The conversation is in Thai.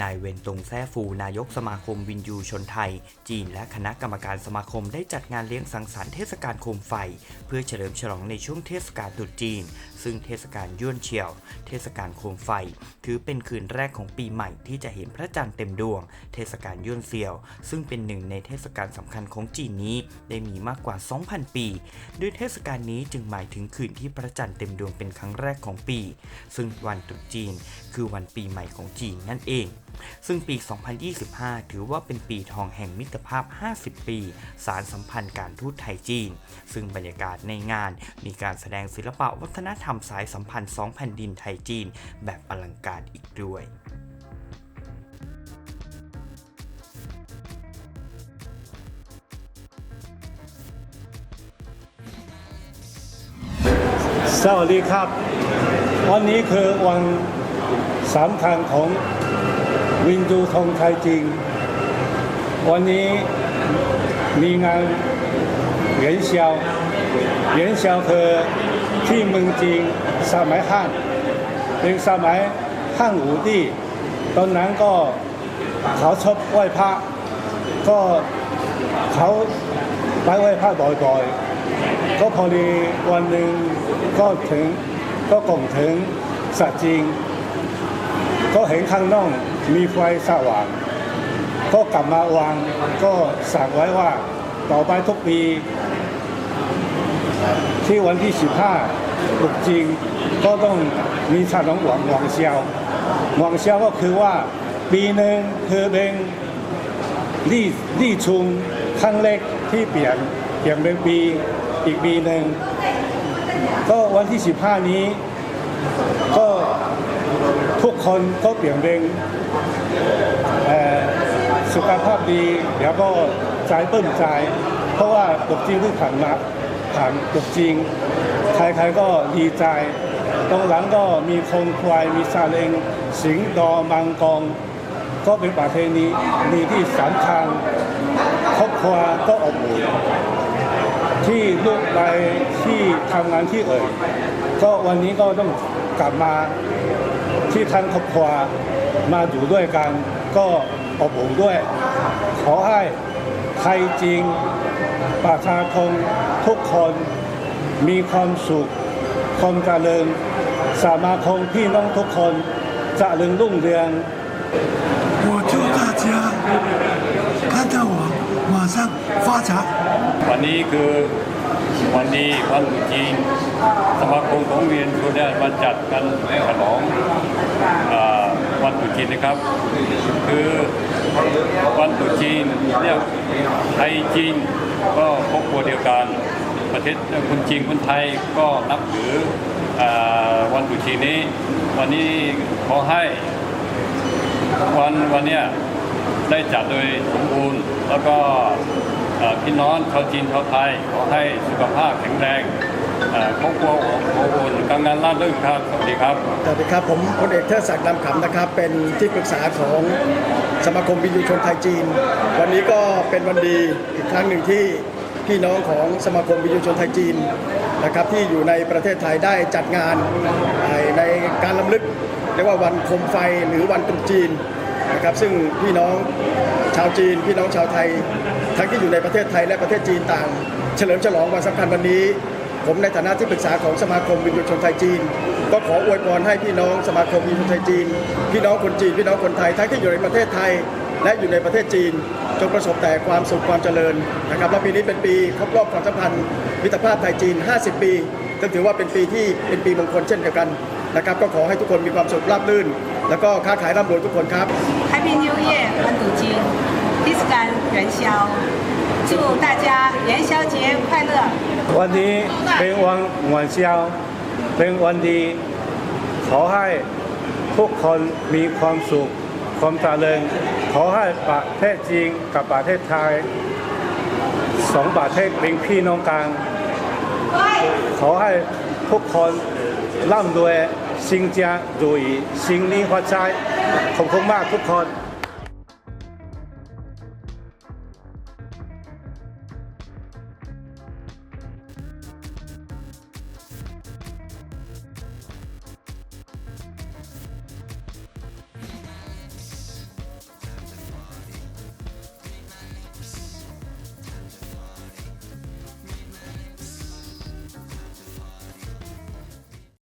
นายเวนตงแซ่ฟูนายกสมาคมวินยูชนไทย จีนและคณะกรรมการสมาคมได้จัดงานเลี้ยงสังสรรค์เทศกาลโคมไฟ เพื่อเฉลิมฉลองในช่วงเทศกาลตรุษจีน ซึ่งเทศกาลย่วนเฉียว เทศกาลโคมไฟ ถือเป็นคืนแรกของปีใหม่ที่จะเห็นพระจันทร์เต็มดวง เทศกาลย่วนเซียว ซึ่งเป็นหนึ่งในเทศกาลสำคัญของจีนนี้ ได้มีมากกว่า 2,000 ปี ด้วยเทศกาลนี้จึงหมายถึงคืนที่พระจันทร์เต็มดวงเป็นครั้งแรกของปี ซึ่งวันตรุษจีน คือวันปีใหม่ของจีนนั่นเอง ซึ่งปี 2025 ถือว่าเป็นปีทองแห่งมิตรภาพ 50 ปี สารสัมพันธ์การทูตไทยจีน ซึ่งบรรยากาศในงานมีการแสดงศิลปะวัฒนธรรมสายสัมพันธ์สองแผ่นดินไทยจีน แบบอลังการอีกด้วยสวัสดีครับ วันนี้คือวันสำคัญของ วินดูธงไทยจริง วันนี้มีงานเหรียญเซียวเหรียญเซียวคือที่เมืองจีนสมัยฮั่นเป็นสมัยฮั่นอูตี้ตอนนั้นก็เขาชอบไหว้พระก็เขาไปไหว้พระบ่อยๆ ก็พอดีวันหนึ่งก็ถึงก็กล่องถึงสัจจริง ก็เห็นข้างนอก มีไฟสว่าง ก็กลับมาวางก็สั่งไว้ว่าต่อไปทุกปี ที่วันที่ 15ตรุษจริงก็ต้องมีฉลองหวังหวังเซียวหวังเซียวก็คือว่าปีหนึ่งคือเป็นลี่ลี่ชุมครั้งเล็กที่เปลี่ยนเปลี่ยนเป็นปีอีกปีหนึ่งก็วันที่ 15 นี้ ก็ทุกคนก็เปลี่ยนเป็น สุขภาพดีแล้วก็ใจเปิ้มใจเพราะว่าตกจริงที่ผ่านมาผ่านตกจริงใครๆก็ดีใจตรงหลังก็มีคงควายมีซาเล้งสิงดอมังกรก็เป็นประเพณีมีที่สำคัญครอบครัวก็อบอุ่นที่ลูกไปที่ทำงานที่เอ่ยก็วันนี้ก็ต้องกลับมา ที่ทั้งครอบครัวมาอยู่ด้วยกัน ก็อบอุ่นด้วย ขอให้ไทยจริงประชาชนทุกคนมีความสุขความเจริญสามาคมพี่น้องทุกคนเจริญรุ่งเรือง 我祝大家看到我马上发财。 วันนี้คือ วันดีวันตรุษจีนสมาคมของเรียนชนเนี่ยมาจัดกันฉลองอ่าวันตุจีนนะครับ คือวันตุจีนเนี่ยไทยจีนก็ครอบครัวเดียวกัน ประเทศคนจีนคนไทยก็นับถืออวันตุจีนนี้ วันนี้ขอให้วันวันเนี้ยได้จัดโดยสมบูรณ์แล้วก็ พี่น้องชาวจีนชาวไทยขอให้สุขภาพแข็งแรงครอบครัวอบอุ่นการงานราบรื่นครับ สวัสดีครับ สวัสดีครับ ผมพลเอกเทิดศักดิ์นำขำนะครับ เป็นที่ปรึกษาของสมาคมวินยูชนไทยจีน วันนี้ก็เป็นวันดีอีกครั้งหนึ่งที่พี่น้องของสมาคมวินยูชนไทยจีนนะครับที่อยู่ในประเทศไทยได้จัดงานในการลำลึกเรียกว่าวันคมไฟหรือวันตรุษจีนนะครับซึ่งพี่น้องชาวจีน พี่น้องชาวไทย ทั้งที่อยู่ในประเทศไทยและประเทศจีนต่าง เฉลิมฉลองวันสำคัญวันนี้ ผมในฐานะที่ปรึกษาของสมาคมวินยูชนไทยจีน ก็ขออวยพรให้พี่น้องสมาคมวินยูชนไทยจีน พี่น้องคนจีน พี่น้องคนไทย ทั้งที่อยู่ในประเทศไทย และอยู่ในประเทศจีน จงประสบแต่ความสุขความเจริญนะครับและปีนี้เป็นปีครบรอบความสัมพันธ์มิตรภาพไทยจีน 50 ปีซึ่งถือว่าเป็นปีที่เป็นปีมงคลเช่นเดียวกันนะครับก็ขอให้ทุกคนมีความสุขราบรื่น แล้วก็ค้าขายร่ำรวยทุกคนครับ Happy New Year，วันตรุษจีน เทศกาล元宵，祝大家元宵节快乐！ วันนี้เป็นวันหวนเซียวเป็นวันดี ขอให้ทุกคนมีความสุข ความเจริญขอให้ประเทศจีนกับประเทศไทยสองประเทศเป็นพี่น้องกันขอให้ทุกคนร่ำรวยสิง家如意心里发财ขอบคุณมากทุกคน